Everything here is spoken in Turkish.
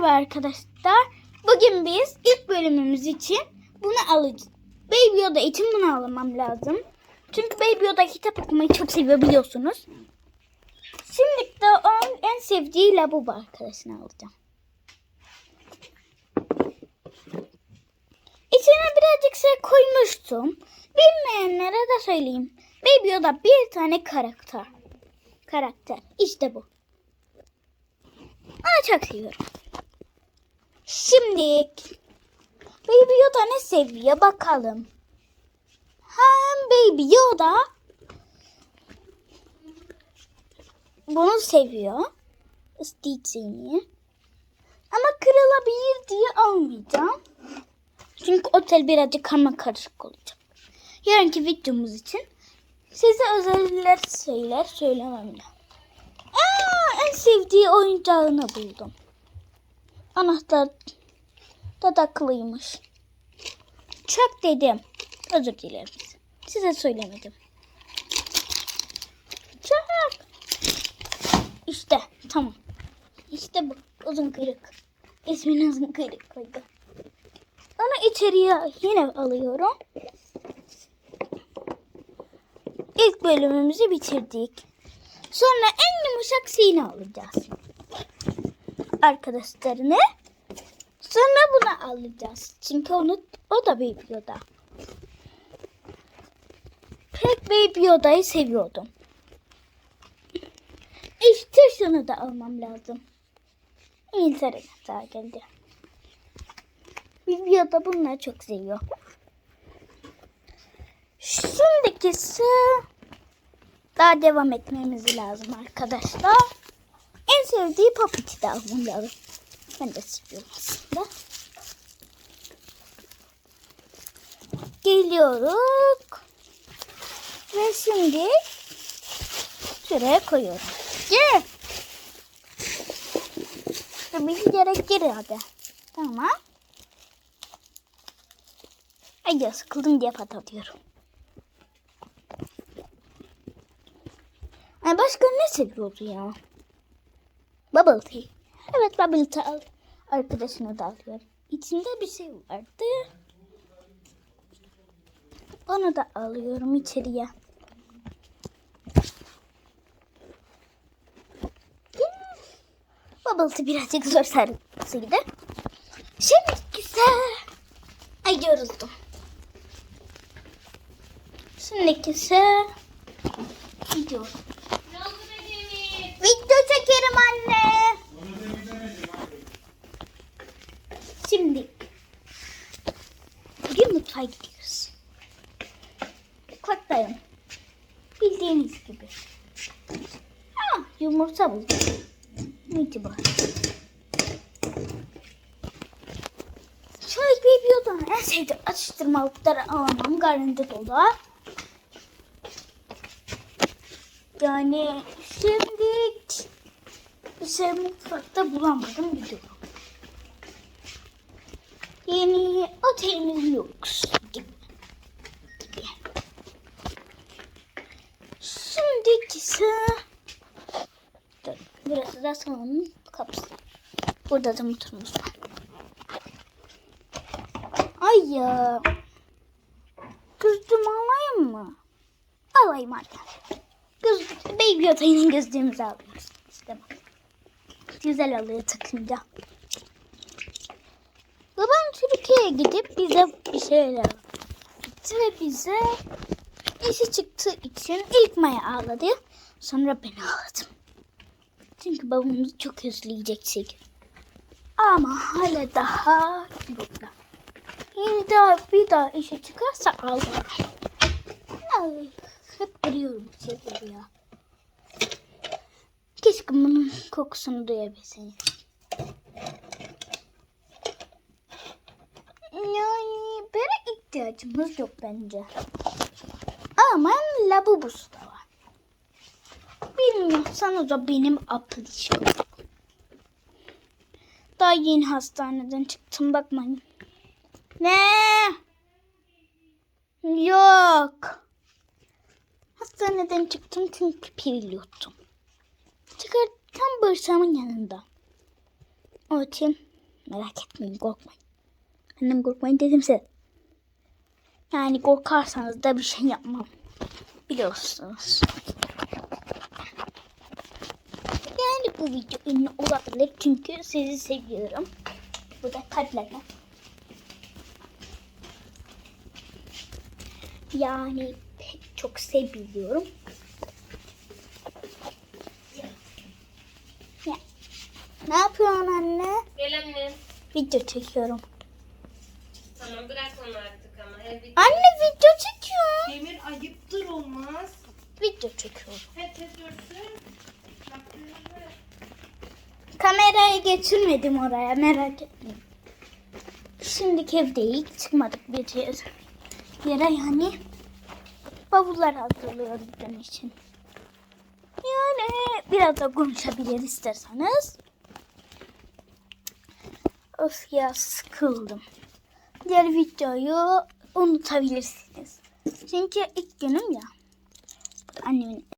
Merhaba arkadaşlar. Bugün biz ilk bölümümüz için bunu alacağız. Baby Yoda için bunu almam lazım. Çünkü Baby Yoda kitap okumayı çok seviyor biliyorsunuz. Şimdi de onun en sevdiği labubu arkadaşını alacağım. İçine birazcık şey koymuştum. Bilmeyenlere de söyleyeyim. Baby Yoda bir tane karakter. Karakter. İşte bu. Onu çok seviyorum. Şimdi Baby Yoda ne seviyor bakalım. Hem Baby Yoda bunu seviyor. Stitch'ini. Ama kırılabilir diye almayacağım. Çünkü otel birazcık karma karışık olacak. Yarınki videomuz için size özeller şeyler söylemem lazım. Aa, en sevdiği oyuncağını buldum. Anahtar da taklıymış. Çöp dedim. Özür dilerim. Size söylemedim. Çöp. İşte tamam. İşte bu. Uzun kırık. İsmini uzun kırık koydu. Onu içeriye yine alıyorum. İlk bölümümüzü bitirdik. Sonra en yumuşak sini alacağız. Arkadaşlarını. Sonra bunu alacağız. Çünkü onu o da Baby Yoda. Pek Baby Yoda'yı seviyordum. İşte şunu da almam lazım. Daha geldi. Baby Yoda bunları çok seviyor. Şimdikisi daha devam etmemiz lazım arkadaşlar. En sevdiği Puppet'i de lazım. Ben de seviyorum aslında. Geliyoruz. Ve şimdi şuraya koyuyorum. Gir. Tabii ki gerek gir hadi. Tamam. Ay ya sıkıldım diye patlatıyorum. Ay başka ne seviyordu ya? Bubble tea. Evet bubble tea al. Arkadaşına da alıyor. İçinde bir şey vardı. Onu da alıyorum içeriye. Bubble tea birazcık zor sarısıydı. Şimdi güzel. Ay yoruldum. Şimdiki ise video. Video çekerim anne. Şimdi bir mutfağa gidiyoruz. Mutfaktayım. Bildiğiniz gibi. Ah, yumurta buldum. Neydi bu? Şöyle bir videodan en sevdiğim atıştırmalıkları alamam. Garantı dolu. Yani şimdi bir şey mutfakta bulamadım gidiyorum. Yeni otelimiz lüks gibi. gibi. Şimdiki ise Dur, burası da salonun kapısı. Burada da motorumuz var. Ay ya. Kızdım alayım mı? Alayım hadi. Göz, baby yatağının gözlüğümüzü alıyoruz. İşte bak. Güzel alıyor takınca. Türkiye'ye gidip bize bir şeyler gitti ve bize işi çıktığı için ilk Maya ağladı. Sonra ben ağladım. Çünkü babamızı çok özleyecektik. Ama hala daha burada. Yine daha bir daha işe çıkarsa ağlarım. Ay, hep arıyorum bir şeyleri ya. Keşke bunun kokusunu duyabilseydim. Yani böyle ihtiyacımız yok bence. Ama labubusu da var. Bilmiyorsanız o benim aplişkom. Daha yeni hastaneden çıktım bakmayın. Ne? Yok. Hastaneden çıktım çünkü pil yuttum. Çıkar tam bağırsağımın yanında. O için Merak etmeyin korkmayın. Annem korkmayın dedim size. Yani korkarsanız da bir şey yapmam. Biliyorsunuz. Yani bu video ünlü olabilir çünkü sizi seviyorum. Bu da kalplerle. Yani pek çok seviliyorum. Ya. Ne yapıyorsun anne? Gel anne. Video çekiyorum. Tamam bırak onu Anne video çekiyorum. Demir ayıptır olmaz. Video çekiyorum. Pete dursun. Makyajı. Kamerayı getirmedim oraya merak etmeyin. Şimdiki evdeyiz. Çıkmadık bir yer. yere yani. Bavullar hazırlıyoruz bunun için. Yani biraz da konuşabilir isterseniz. Of ya sıkıldım. Diğer videoyu unutabilirsiniz. Çünkü ilk günüm ya. Annemin